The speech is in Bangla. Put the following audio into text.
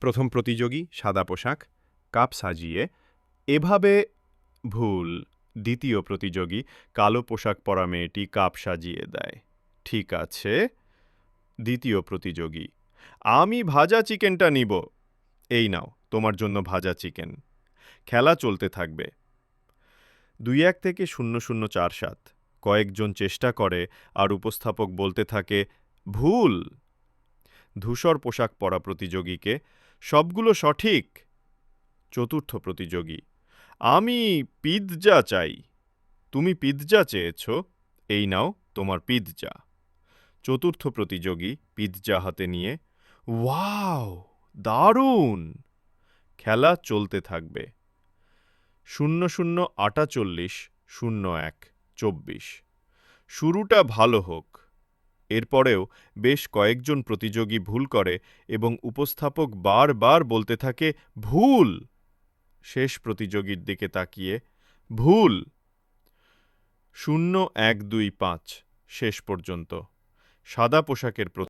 প্রথম প্রতিযোগী, সাদা পোশাক, কাপ সাজিয়ে, এভাবে ভুল। দ্বিতীয় প্রতিযোগী, কালো পোশাক পরা মেয়েটি কাপ সাজিয়ে দেয়। ঠিক আছে। দ্বিতীয় প্রতিযোগী, আমি ভাজা চিকেনটা নিব। এই নাও, তোমার জন্য ভাজা চিকেন। খেলা চলতে থাকবে। দুই এক থেকে শূন্য শূন্য চার সাত। কয়েকজন চেষ্টা করে, আর উপস্থাপক বলতে থাকে, ভুল! ধূসর পোশাক পরা প্রতিযোগীকে সবগুলো সঠিক? চতুর্থ প্রতিযোগী, আমি পিৎজা চাই। তুমি পিৎজা চেয়েছ, এই নাও তোমার পিৎজা। চতুর্থ প্রতিযোগী, পিৎজা হাতে নিয়ে, ওয়াও, দারুণ! খেলা চলতে থাকবে। শূন্য শূন্য আটাচল্লিশ, শূন্য এক, চব্বিশ। শুরুটা ভালো হোক। এরপরেও বেশ কয়েকজন প্রতিযোগী ভুল করে এবং উপস্থাপক বারবার বলতে থাকে, ভুল! শেষ প্রতিযোগীর দিকে তাকিয়ে, ভুল! শূন্য এক দুই পাঁচ, শেষ পর্যন্ত। সাদা পোশাকের